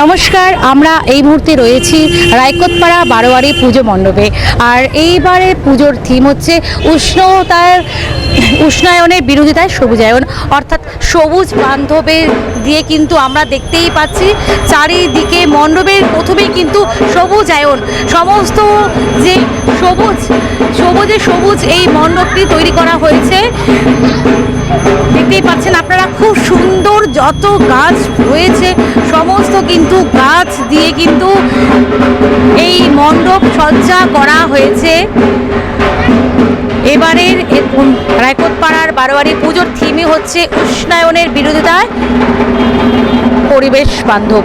নমস্কার, আমরা এই মুহূর্তে রয়েছি রায়কোটপাড়া বারোয়ারি পুজো মণ্ডপে। আর এইবারে পুজোর থিম হচ্ছে উষ্ণতার, উষ্ণায়নের বিরোধিতায় সবুজায়ন। অর্থাৎ সবুজ বান্ধবের দিয়ে কিন্তু আমরা দেখতেই পাচ্ছি, চারিদিকে মণ্ডপের প্রথমেই কিন্তু সবুজায়ন। সমস্ত যে সবুজ সবুজে সবুজ এই মণ্ডপটি তৈরি করা হয়েছে। দেখতেই পাচ্ছেন আপনারা খুব সুন্দর যত গাছ রয়েছে, সমস্ত কিন্তু গাছ দিয়ে কিন্তু এই মণ্ডপ সজ্জা করা হয়েছে। এবারের রায়কোটপাড়ার বারোয়ারি পুজোর থিমই হচ্ছে উষ্ণায়নের বিরোধিতায় পরিবেশ বান্ধব।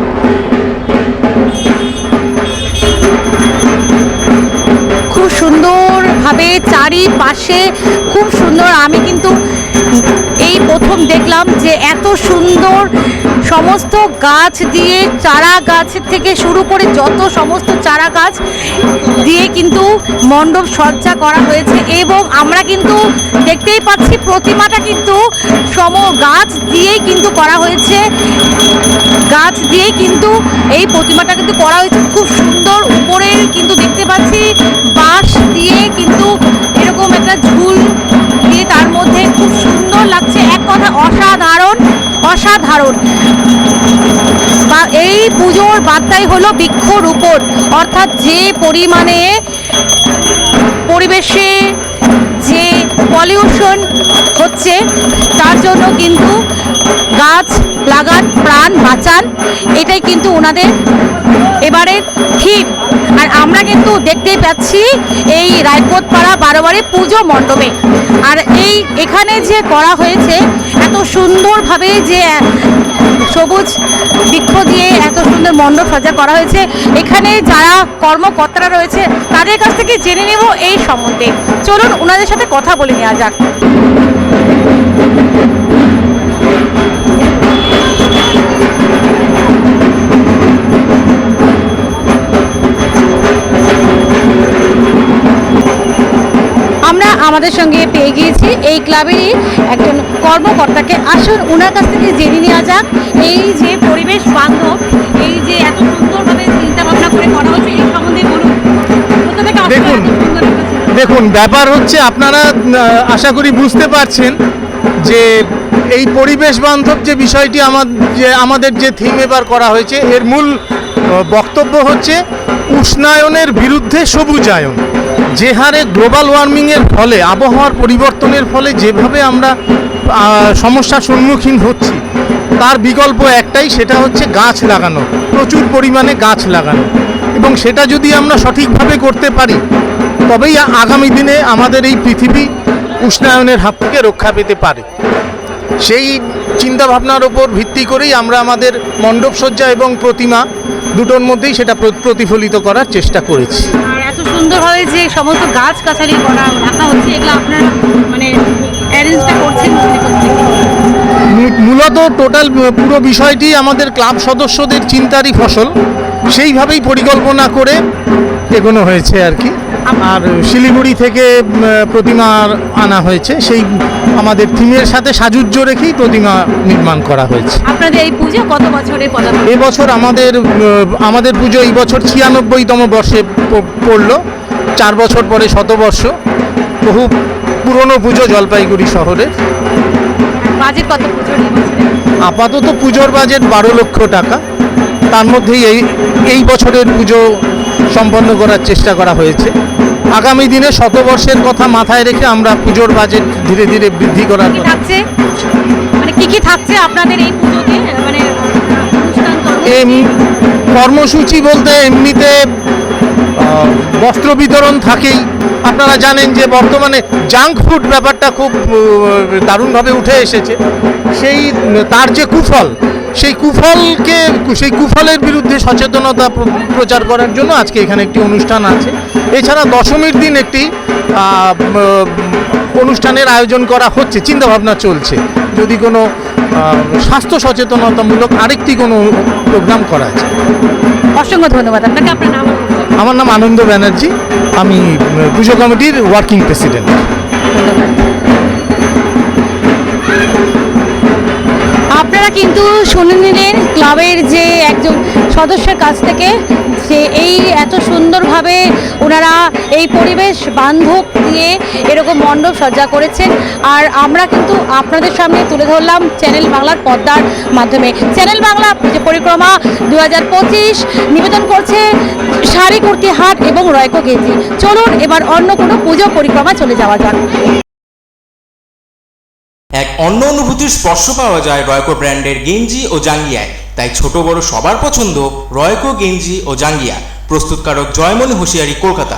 খুব সুন্দরভাবে চারিপাশে খুব সুন্দর। আমি কিন্তু এই প্রথম দেখলাম যে এত সুন্দর সমস্ত গাছ দিয়ে চারা গাছ থেকে শুরু করে যত সমস্ত চারা গাছ দিয়ে কিন্তু মণ্ডপ সজ্জা করা হয়েছে এবং আমরা কিন্তু দেখতেই পাচ্ছি প্রতিমাটা কিন্তু সম গাছ দিয়েই কিন্তু করা হয়েছে। গাছ দিয়ে কিন্তু এই প্রতিমাটা কিন্তু করা হয়েছে। খুব সুন্দর একটা ঝুল দিয়ে তার মধ্যে খুব সুন্দর লাগছে। এক কথা, অসাধারণ অসাধারণ। বা এই পুজোর বার্তাই হলো বৃক্ষরোপণ অর্থাৎ যে পরিমাণে পরিবেশে যে পলিউশন হচ্ছে, তার জন্য কিন্তু গাছ লাগান, প্রাণ বাঁচান। এটাই কিন্তু ওনাদের এবারে থিম আর আমরা কিন্তু দেখতেই পাচ্ছি এই রায়কোটপাড়া বারোবারে পুজো মণ্ডপে। আর এই এখানে যে করা হয়েছে, এত সুন্দরভাবে যে সবুজ বৃক্ষ দিয়ে এত সুন্দর মণ্ডপ সজ্জা করা হয়েছে। এখানে যারা কর্মকর্তারা রয়েছে, তাদের কাছ থেকে জেনে নেব এই সম্বন্ধে। চলুন ওনাদের সাথে কথা বলে নেওয়া যাক। আমাদের সঙ্গে পেয়ে গিয়েছি। এই ক্লাবেরই একজন কর্মকর্তাকে আসুন ওনার কাছ থেকে জেনে নেওয়া যাক। এই যে পরিবেশ বান্ধব এই যে এত সুন্দরভাবে চিন্তা ভাবনা করে করা হচ্ছে এই সম্বন্ধে বলুন। দেখুন। দেখুন ব্যাপার হচ্ছে আপনারা আশা করি বুঝতে পারছেন যে এই পরিবেশ বান্ধব যে বিষয়টি আমার যে আমাদের যে থিম এবার করা হয়েছে এর মূল বক্তব্য হচ্ছে উষ্ণায়নের বিরুদ্ধে সবুজায়ন। যে হারে গ্লোবাল ওয়ার্মিংয়ের ফলে, আবহাওয়ার পরিবর্তনের ফলে যেভাবে আমরা সমস্যার সম্মুখীন হচ্ছি, তার বিকল্প একটাই সেটা হচ্ছে গাছ লাগানো, প্রচুর পরিমাণে গাছ লাগানো। এবং সেটা যদি আমরা সঠিকভাবে করতে পারি, তবেই আগামী দিনে আমাদের এই পৃথিবী উষ্ণায়নের হাত থেকে রক্ষা পেতে পারে। সেই চিন্তাভাবনার ওপর ভিত্তি করেই আমরা আমাদের মণ্ডপসজ্জা এবং প্রতিমা দুটোর মধ্যেই সেটা প্র- প্রতিফলিত করার চেষ্টা করেছি। এত সুন্দর হয় যে সমস্ত গাছ গাছালি করা রাখা হচ্ছে এগুলো আপনারা মানে অ্যারেঞ্জটা করছেন মূলত টোটাল পুরো বিষয়টি আমাদের ক্লাব সদস্যদের চিন্তারই ফসল। সেইভাবেই পরিকল্পনা করে এগোনো হয়েছে আর কি। আর শিলিগুড়ি থেকে প্রতিমা আনা হয়েছে। সেই আমাদের থিমের সাথে সাজুজ্য রেখেই প্রতিমা নির্মাণ করা হয়েছে। আপনাদের এই পুজো কত বছরের এবছর আমাদের আমাদের পুজো এই বছর ছিয়ানব্বইতম বর্ষে পড়ল। চার বছর পরে শতবর্ষ। বহু পুরনো পুজো জলপাইগুড়ি শহরের। বাজেট কত আপাতত পুজোর বাজেট বারো লক্ষ টাকা। তার মধ্যেই এই এই বছরের পুজো সম্পন্ন করার চেষ্টা করা হয়েছে। আগামী দিনে শতবর্ষের কথা মাথায় রেখে আমরা পুজোর বাজেট ধীরে ধীরে বৃদ্ধি করার থাকছে? মানে কি কি থাকছে আপনাদের এই পুজোতে? মানে কর্মসূচি? বলতে এমনিতে বস্ত্র বিতরণ থাকেই। আপনারা জানেন যে বর্তমানে জাঙ্ক ফুড ব্যাপারটা খুব দারুণভাবে উঠে এসেছে। সেই তার যে কুফল সেই কুফলকে সেই কুফলের বিরুদ্ধে সচেতনতা প্রচার করার জন্য আজকে এখানে একটি অনুষ্ঠান আছে। এছাড়া দশমীর দিন একটি অনুষ্ঠানের আয়োজন করা হচ্ছে চিন্তাভাবনা চলছে। যদি কোনো স্বাস্থ্য সচেতনতামূলক আরেকটি কোনো প্রোগ্রাম করা আছে। অসংখ্য ধন্যবাদ আপনাকে আপনার নাম আমার নাম আনন্দ ব্যানার্জি আমি পুজো কমিটির ওয়ার্কিং প্রেসিডেন্ট। ধন্যবাদ। কিন্তু শুনে নিলেন ক্লাবের যে একজন সদস্যের কাছ থেকে যে এই এত সুন্দরভাবে ওনারা এই পরিবেশ বান্ধব দিয়ে এরকম মণ্ডপ সজ্জা করেছেন। আর আমরা কিন্তু আপনাদের সামনে তুলে ধরলাম চ্যানেল বাংলার পর্দার মাধ্যমে। চ্যানেল বাংলা যে পরিক্রমা দু হাজার পঁচিশ নিবেদন করছে শাড়ি কুর্তি হাট এবং রয়কো গেঞ্জি চলুন এবার অন্য কোনো পুজো পরিক্রমা চলে যাওয়া যাক। এক অন্য অনুভূতির স্পর্শ পাওয়া যায় রয়কো ব্র্যান্ডের গেঞ্জি ও জাঙ্গিয়ায়। তাই ছোট বড় সবার পছন্দ রয়কো গেঞ্জি ও জাঙ্গিয়া। প্রস্তুতকারক জয়মণি হুঁশিয়ারি কলকাতা।